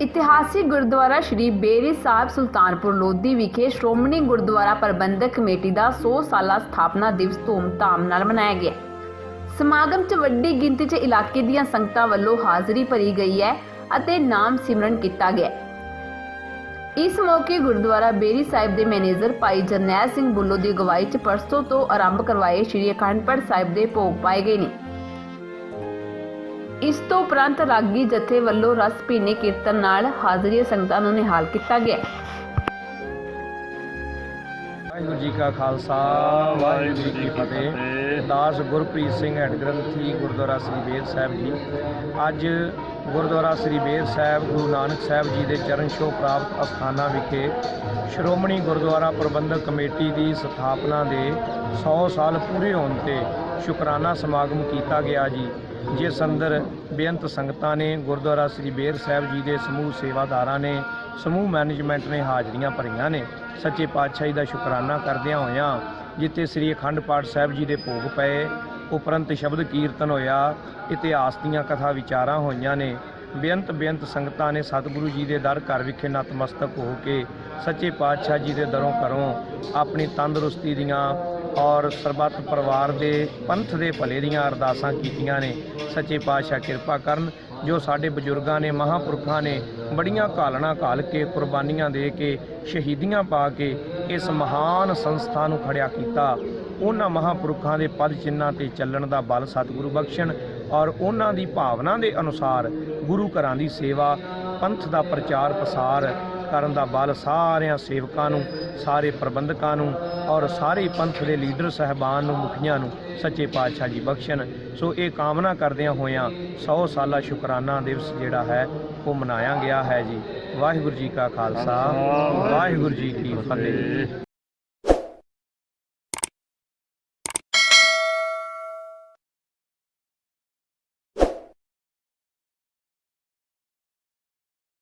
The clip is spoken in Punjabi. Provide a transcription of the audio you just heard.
ਇਤਿਹਾਸਿਕ ਗੁਰਦੁਆਰਾ ਸ਼੍ਰੀ ਬੇਰੀ ਸਾਹਿਬ ਸੁਲਤਾਨਪੁਰ ਲੋਧੀ ਵਿਖੇ ਸ਼੍ਰੋਮਣੀ ਗੁਰਦੁਆਰਾ ਪ੍ਰਬੰਧਕ ਕਮੇਟੀ ਦਾ 100 ਸਾਲਾ ਸਥਾਪਨਾ ਦਿਵਸ ਧੂਮ-ਧਾਮ ਨਾਲ ਮਨਾਇਆ ਗਿਆ। ਸਮਾਗਮ 'ਚ ਵੱਡੀ ਗਿਣਤੀ 'ਚ ਇਲਾਕੇ ਦੀਆਂ ਸੰਗਤਾਂ ਵੱਲੋਂ ਹਾਜ਼ਰੀ ਭਰੀ ਗਈ ਹੈ ਅਤੇ ਨਾਮ ਸਿਮਰਨ ਕੀਤਾ ਗਿਆ ਇਸ ਮੌਕੇ ਗੁਰਦੁਆਰਾ ਬੇਰੀ ਸਾਹਿਬ ਦੇ ਮੈਨੇਜਰ ਭਾਈ ਜਰਨੈਲ ਸਿੰਘ ਬੁੱਲੋ ਦੀ ਅਗਵਾਈ 'ਚ ਪਰਸੋਂ ਤੋਂ ਆਰੰਭ ਕਰਵਾਏ ਸ਼੍ਰੀ ਅਖੰਡ ਪਾਠ ਸਾਹਿਬ ਦੇ ਭੋਗ ਪਾਏ ਗਏ ਨੇ। ਇਸ ਤੋਂ ਉਪਰੰਤ ਰਾਗੀ ਜਥੇ ਵੱਲੋਂ ਰਸ ਪੀਨੇ ਕੀਰਤਨ ਨਾਲ ਹਾਜ਼ਰੀਏ ਸੰਗਤਾਂ ਨੂੰ ਨਿਹਾਲ ਕੀਤਾ ਗਿਆ। ਵਾਹਿਗੁਰੂ ਜੀ ਕਾ ਖਾਲਸਾ, ਵਾਹਿਗੁਰੂ ਜੀ ਕੀ ਫਤਿਹ। ਦਾਸ ਗੁਰਪ੍ਰੀਤ ਸਿੰਘ ਹੈਡ ਗ੍ਰੰਥੀ ਗੁਰਦੁਆਰਾ ਸ੍ਰੀ ਬੇਰ ਸਾਹਿਬ ਜੀ। ਅੱਜ ਗੁਰਦੁਆਰਾ ਸ੍ਰੀ ਬੇਰ ਸਾਹਿਬ, ਗੁਰੂ ਨਾਨਕ ਸਾਹਿਬ ਜੀ ਦੇ ਚਰਨ ਛੋਹ ਪ੍ਰਾਪਤ ਅਸਥਾਨਾਂ ਵਿਖੇ ਸ਼੍ਰੋਮਣੀ ਗੁਰਦੁਆਰਾ ਪ੍ਰਬੰਧਕ ਕਮੇਟੀ ਦੀ ਸਥਾਪਨਾ ਦੇ 100 ਸਾਲ ਪੂਰੇ ਹੋਣ ਤੇ ਸ਼ੁਕਰਾਨਾ ਸਮਾਗਮ ਕੀਤਾ ਗਿਆ ਜੀ। ਜਿਸ ਅੰਦਰ ਬੇਅੰਤ ਸੰਗਤਾਂ ਨੇ, ਗੁਰਦੁਆਰਾ ਸ੍ਰੀ ਬੇਰ ਸਾਹਿਬ ਜੀ ਦੇ ਸਮੂਹ ਸੇਵਾਦਾਰਾਂ ਨੇ, ਸਮੂਹ ਮੈਨੇਜਮੈਂਟ ਨੇ ਹਾਜ਼ਰੀਆਂ ਭਰੀਆਂ ਨੇ। ਸੱਚੇ ਪਾਤਸ਼ਾਹੀ ਦਾ ਸ਼ੁਕਰਾਨਾ ਕਰਦਿਆਂ ਹੋਇਆਂ ਜਿੱਥੇ ਸ੍ਰੀ ਅਖੰਡ ਪਾਠ ਸਾਹਿਬ ਜੀ ਦੇ ਭੋਗ ਪਏ, ਉਪਰੰਤ ਸ਼ਬਦ ਕੀਰਤਨ ਹੋਇਆ, ਇਤਿਹਾਸ ਦੀਆਂ ਕਥਾ ਵਿਚਾਰਾਂ ਹੋਈਆਂ ਨੇ। ਬੇਅੰਤ ਬੇਅੰਤ ਸੰਗਤਾਂ ਨੇ ਸਤਿਗੁਰੂ ਜੀ ਦੇ ਦਰ ਘਰ ਵਿਖੇ ਨਤਮਸਤਕ ਹੋ ਕੇ ਸੱਚੇ ਪਾਤਸ਼ਾਹ ਜੀ ਦੇ ਦਰੋਂ ਘਰੋਂ ਆਪਣੀ ਤੰਦਰੁਸਤੀ ਦੀਆਂ ਔਰ ਸਰਬੱਤ ਪਰਿਵਾਰ ਦੇ ਪੰਥ ਦੇ ਭਲੇ ਦੀਆਂ ਅਰਦਾਸਾਂ ਕੀਤੀਆਂ ਨੇ। ਸੱਚੇ ਪਾਤਸ਼ਾਹ ਕਿਰਪਾ ਕਰਨ, ਜੋ ਸਾਡੇ ਬਜ਼ੁਰਗਾਂ ਨੇ, ਮਹਾਂਪੁਰਖਾਂ ਨੇ ਬੜੀਆਂ ਘਾਲਣਾ ਘਾਲ ਕੇ, ਕੁਰਬਾਨੀਆਂ ਦੇ ਕੇ, ਸ਼ਹੀਦੀਆਂ ਪਾ ਕੇ ਇਸ ਮਹਾਨ ਸੰਸਥਾ ਨੂੰ ਖੜਿਆ ਕੀਤਾ। ਉਹਨਾਂ ਮਹਾਂਪੁਰਖਾਂ ਦੇ ਪਦ ਚਿੰਨਾਂ ਤੇ ਚੱਲਣ ਦਾ ਬਲ ਸਤਿਗੁਰੂ ਬਖਸ਼ਣ ਔਰ ਉਹਨਾਂ ਦੀ ਭਾਵਨਾ ਦੇ ਅਨੁਸਾਰ ਗੁਰੂ ਘਰਾਂ ਦੀ ਸੇਵਾ, ਪੰਥ ਦਾ ਪ੍ਰਚਾਰ ਪ੍ਰਸਾਰ ਕਰਨ ਦਾ ਬਲ ਸਾਰਿਆਂ ਸੇਵਕਾਂ ਨੂੰ, ਸਾਰੇ ਪ੍ਰਬੰਧਕਾਂ ਨੂੰ ਔਰ ਸਾਰੇ ਪੰਥ ਦੇ ਲੀਡਰ ਸਹਿਬਾਨ ਨੂੰ, ਮੁਖੀਆਂ ਨੂੰ ਸੱਚੇ ਪਾਤਸ਼ਾਹ ਜੀ ਬਖਸ਼ਣ। ਸੋ ਇਹ ਕਾਮਨਾ ਕਰਦਿਆਂ ਹੋਇਆਂ 100 ਸਾਲਾ ਸ਼ੁਕਰਾਨਾ ਦਿਵਸ ਜਿਹੜਾ ਹੈ, ਉਹ ਮਨਾਇਆ ਗਿਆ ਹੈ ਜੀ। ਵਾਹਿਗੁਰੂ ਜੀ ਕਾ ਖਾਲਸਾ, ਵਾਹਿਗੁਰੂ ਜੀ ਕੀ ਫਤਿਹ।